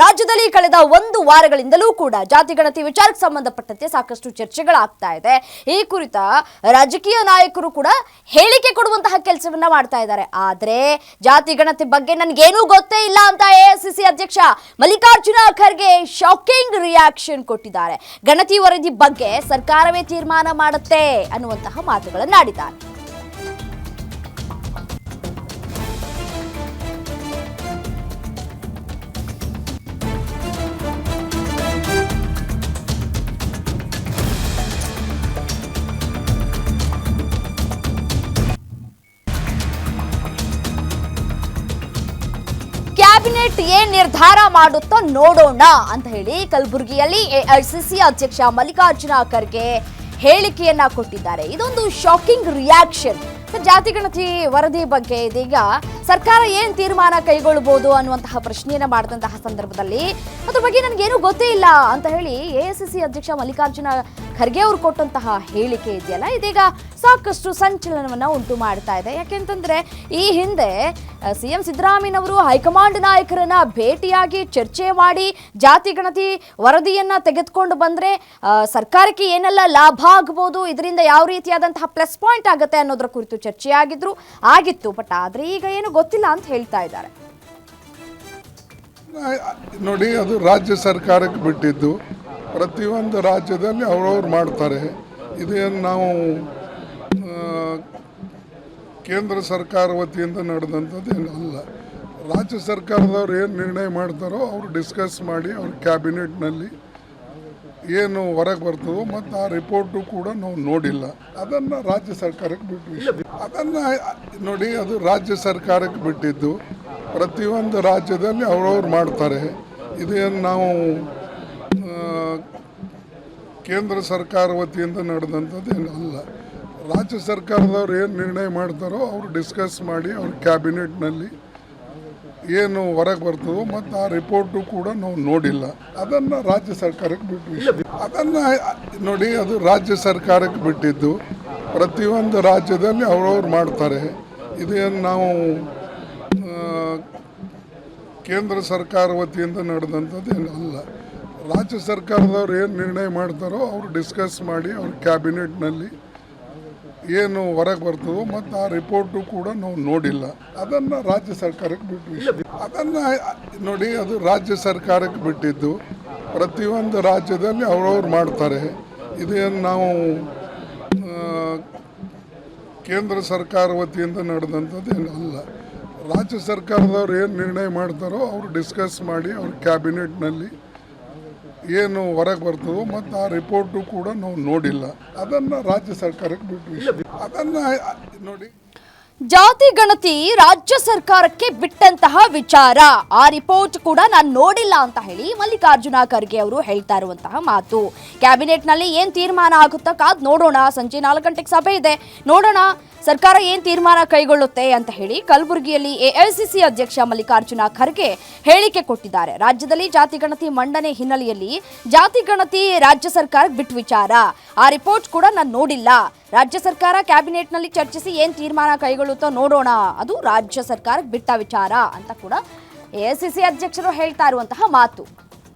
ರಾಜ್ಯದಲ್ಲಿ ಕಳೆದ ಒಂದು ವಾರಗಳಿಂದಲೂ ಕೂಡ ಜಾತಿ ಗಣತಿ ವಿಚಾರಕ್ಕೆ ಸಂಬಂಧಪಟ್ಟಂತೆ ಸಾಕಷ್ಟು ಚರ್ಚೆಗಳಾಗ್ತಾ ಇದೆ. ಈ ಕುರಿತ ರಾಜಕೀಯ ನಾಯಕರು ಕೂಡ ಹೇಳಿಕೆ ಕೊಡುವಂತಹ ಕೆಲಸವನ್ನ ಮಾಡ್ತಾ ಇದ್ದಾರೆ. ಆದ್ರೆ ಜಾತಿ ಗಣತಿ ಬಗ್ಗೆ ನನ್ಗೇನೂ ಗೊತ್ತೇ ಇಲ್ಲ ಅಂತ ಎಐಸಿಸಿ ಅಧ್ಯಕ್ಷ ಮಲ್ಲಿಕಾರ್ಜುನ ಖರ್ಗೆ ಶಾಕಿಂಗ್ ರಿಯಾಕ್ಷನ್ ಕೊಟ್ಟಿದ್ದಾರೆ. ಗಣತಿ ವರದಿ ಬಗ್ಗೆ ಸರ್ಕಾರವೇ ತೀರ್ಮಾನ ಮಾಡುತ್ತೆ ಅನ್ನುವಂತಹ ಮಾತುಗಳನ್ನಾಡಿದ್ದಾರೆ. ಕ್ಯಾಬಿನೆಟ್ ಏನ್ ನಿರ್ಧಾರ ಮಾಡುತ್ತೋ ನೋಡೋಣ ಅಂತ ಹೇಳಿ ಕಲಬುರಗಿಯಲ್ಲಿ ಎಐಸಿಸಿ ಅಧ್ಯಕ್ಷ ಮಲ್ಲಿಕಾರ್ಜುನ ಖರ್ಗೆ ಹೇಳಿಕೆಯನ್ನ ಕೊಟ್ಟಿದ್ದಾರೆ. ಇದೊಂದು ಶಾಕಿಂಗ್ ರಿಯಾಕ್ಷನ್ ಜಾತಿ ಗಣತಿ ವರದಿ ಬಗ್ಗೆ ಇದೀಗ ಸರ್ಕಾರ ಏನ್ ತೀರ್ಮಾನ ಕೈಗೊಳ್ಳಬಹುದು ಅನ್ನುವಂತಹ ಪ್ರಶ್ನೆಯನ್ನ ಮಾಡಿದಂತಹ ಸಂದರ್ಭದಲ್ಲಿ, ಅದ್ರ ಬಗ್ಗೆ ನನಗೇನು ಗೊತ್ತೇ ಇಲ್ಲ ಅಂತ ಹೇಳಿ ಎಐಸಿಸಿ ಅಧ್ಯಕ್ಷ ಮಲ್ಲಿಕಾರ್ಜುನ ಖರ್ಗೆ ಅವರು ಕೊಟ್ಟಂತಹ ಹೇಳಿಕೆ ಇದೆಯಲ್ಲ? ಇದೀಗ ಸಾಕಷ್ಟು ಸಂಚಲನವನ್ನು ಉಂಟು ಮಾಡ್ತಾ ಇದೆ. ಯಾಕೆಂತಂದ್ರೆ ಈ ಹಿಂದೆ ಸಿ ಎಂ ಸಿದ್ದರಾಮಯ್ಯನವರು ಹೈಕಮಾಂಡ್ ನಾಯಕರನ್ನ ಭೇಟಿಯಾಗಿ ಚರ್ಚೆ ಮಾಡಿ ಜಾತಿ ಗಣತಿ ವರದಿಯನ್ನ ತೆಗೆದುಕೊಂಡು ಬಂದ್ರೆ ಸರ್ಕಾರಕ್ಕೆ ಏನೆಲ್ಲ ಲಾಭ ಆಗ್ಬೋದು, ಇದರಿಂದ ಯಾವ ರೀತಿಯಾದಂತಹ ಪ್ಲಸ್ ಪಾಯಿಂಟ್ ಆಗುತ್ತೆ ಅನ್ನೋದ್ರ ಕುರಿತು ಚರ್ಚೆಯಾಗಿದ್ರು, ಆಗಿತ್ತು. ಬಟ್ ಆದ್ರೆ ಈಗ ಏನು ಗೊತ್ತಿಲ್ಲ ಅಂತ ಹೇಳ್ತಾ ಇದ್ದಾರೆ. ನೋಡಿ, ಅದು ರಾಜ್ಯ ಸರ್ಕಾರಕ್ಕೆ ಬಿಟ್ಟಿದ್ದು. ಪ್ರತಿಯೊಂದು ರಾಜ್ಯದಲ್ಲಿ ಅವ್ರವ್ರು ಮಾಡ್ತಾರೆ. ಇದೇನು ನಾವು ಕೇಂದ್ರ ಸರ್ಕಾರ ವತಿಯಿಂದ ನಡೆದಂಥದ್ದು ಏನಲ್ಲ ರಾಜ್ಯ ಸರ್ಕಾರದವ್ರು ಏನು ನಿರ್ಣಯ ಮಾಡ್ತಾರೋ ಅವರು ಡಿಸ್ಕಸ್ ಮಾಡಿ ಅವ್ರ ಕ್ಯಾಬಿನೆಟ್ನಲ್ಲಿ ಏನು ಹೊರಗೆ ಬರ್ತದೋ ಮತ್ತು ಆ ರಿಪೋರ್ಟು ಕೂಡ ನಾವು ನೋಡಿಲ್ಲ. ಅದನ್ನು ರಾಜ್ಯ ಸರ್ಕಾರಕ್ಕೆ ಬಿಟ್ಟು ಅದನ್ನು ನೋಡಿ ಅದು ರಾಜ್ಯ ಸರ್ಕಾರಕ್ಕೆ ಬಿಟ್ಟಿದ್ದು. ಪ್ರತಿಯೊಂದು ರಾಜ್ಯದಲ್ಲಿ ಅವ್ರವ್ರು ಮಾಡ್ತಾರೆ. ಇದೇನು ನಾವು ಕೇಂದ್ರ ಸರ್ಕಾರ ವತಿಯಿಂದ ನಡೆದಂಥದ್ದು ಏನಲ್ಲ. ರಾಜ್ಯ ಸರ್ಕಾರದವ್ರು ಏನು ನಿರ್ಣಯ ಮಾಡ್ತಾರೋ ಅವರು ಡಿಸ್ಕಸ್ ಮಾಡಿ ಅವ್ರ ಕ್ಯಾಬಿನೆಟ್ನಲ್ಲಿ ಏನು ಹೊರಗೆ ಬರ್ತದೋ ಮತ್ತು ಆ ರಿಪೋರ್ಟು ಕೂಡ ನಾವು ನೋಡಿಲ್ಲ. ಅದನ್ನು ರಾಜ್ಯ ಸರ್ಕಾರಕ್ಕೆ ಬಿಟ್ಟು ಅದನ್ನು ನೋಡಿ ಅದು ರಾಜ್ಯ ಸರ್ಕಾರಕ್ಕೆ ಬಿಟ್ಟಿದ್ದು. ಪ್ರತಿಯೊಂದು ರಾಜ್ಯದಲ್ಲಿ ಅವ್ರವ್ರು ಮಾಡ್ತಾರೆ. ಇದೇನು ನಾವು ಕೇಂದ್ರ ಸರ್ಕಾರ ವತಿಯಿಂದ ನಡೆದಂಥದ್ದು ಏನಲ್ಲ. ರಾಜ್ಯ ಸರ್ಕಾರದವ್ರು ಏನು ನಿರ್ಣಯ ಮಾಡ್ತಾರೋ ಅವರು ಡಿಸ್ಕಸ್ ಮಾಡಿ ಅವ್ರ ಕ್ಯಾಬಿನೆಟ್ನಲ್ಲಿ ಏನು ಹೊರಗೆ ಬರ್ತದೋ ಮತ್ತು ಆ ರಿಪೋರ್ಟು ಕೂಡ ನಾವು ನೋಡಿಲ್ಲ. ಅದನ್ನು ರಾಜ್ಯ ಸರ್ಕಾರಕ್ಕೆ ಬಿಟ್ಟು ಅದನ್ನು ನೋಡಿ ಅದು ರಾಜ್ಯ ಸರ್ಕಾರಕ್ಕೆ ಬಿಟ್ಟಿದ್ದು. ಪ್ರತಿಯೊಂದು ರಾಜ್ಯದಲ್ಲಿ ಅವ್ರವ್ರು ಮಾಡ್ತಾರೆ. ಇದೇನು ನಾವು ಕೇಂದ್ರ ಸರ್ಕಾರ ವತಿಯಿಂದ ನಡೆದಂಥದ್ದು ಏನು ಅಲ್ಲ. ರಾಜ್ಯ ಸರ್ಕಾರದವ್ರು ಏನು ನಿರ್ಣಯ ಮಾಡ್ತಾರೋ ಅವರು ಡಿಸ್ಕಸ್ ಮಾಡಿ ಅವ್ರ ಕ್ಯಾಬಿನೆಟ್ನಲ್ಲಿ ಏನು ಹೊರಗೆ ಬರ್ತದೋ ಮತ್ತು ಆ ರಿಪೋರ್ಟು ಕೂಡ ನಾವು ನೋಡಿಲ್ಲ. ಅದನ್ನು ರಾಜ್ಯ ಸರ್ಕಾರಕ್ಕೆ ಬಿಟ್ಟು ಅದನ್ನು ನೋಡಿ. ಜಾತಿ ಗಣತಿ ರಾಜ್ಯ ಸರ್ಕಾರಕ್ಕೆ ಬಿಟ್ಟಂತಹ ವಿಚಾರ. ಆ ರಿಪೋರ್ಟ್ ಕೂಡ ನಾನು ನೋಡಿಲ್ಲ ಅಂತ ಹೇಳಿ ಮಲ್ಲಿಕಾರ್ಜುನ ಖರ್ಗೆ ಅವರು ಹೇಳ್ತಾ ಇರುವಂತಹ ಮಾತು. ಕ್ಯಾಬಿನೆಟ್ನಲ್ಲಿ ಏನ್ ತೀರ್ಮಾನ ಆಗುತ್ತ ಕಾದ್ ನೋಡೋಣ. ಸಂಜೆ ನಾಲ್ಕು ಗಂಟೆಗೆ ಸಭೆ ಇದೆ. ನೋಡೋಣ. ಸರ್ಕಾರ ಏನು ತೀರ್ಮಾನ ಕೈಗೊಳ್ಳುತ್ತೆ ಅಂತ ಹೇಳಿ ಕಲಬುರಗಿಯಲ್ಲಿ ಎಐಸಿಸಿ ಅಧ್ಯಕ್ಷ ಮಲ್ಲಿಕಾರ್ಜುನ ಖರ್ಗೆ ಹೇಳಿಕೆ ಕೊಟ್ಟಿದ್ದಾರೆ. ರಾಜ್ಯದಲ್ಲಿ ಜಾತಿ ಗಣತಿ ಮಂಡನೆ ಹಿನ್ನೆಲೆಯಲ್ಲಿ ಜಾತಿ ಗಣತಿ ರಾಜ್ಯ ಸರ್ಕಾರಕ್ಕೆ ಬಿಟ್ಟು ವಿಚಾರ. ಆ ರಿಪೋರ್ಟ್ ಕೂಡ ನಾನು ನೋಡಿಲ್ಲ. ರಾಜ್ಯ ಸರ್ಕಾರ ಕ್ಯಾಬಿನೆಟ್ನಲ್ಲಿ ಚರ್ಚಿಸಿ ಏನ್ ತೀರ್ಮಾನ ಕೈಗೊಳ್ಳುತ್ತೋ ನೋಡೋಣ. ಅದು ರಾಜ್ಯ ಸರ್ಕಾರಕ್ಕೆ ಬಿಟ್ಟ ವಿಚಾರ ಅಂತ ಕೂಡ ಎಐಸಿಸಿ ಅಧ್ಯಕ್ಷರು ಹೇಳ್ತಾ ಇರುವಂತಹ ಮಾತು.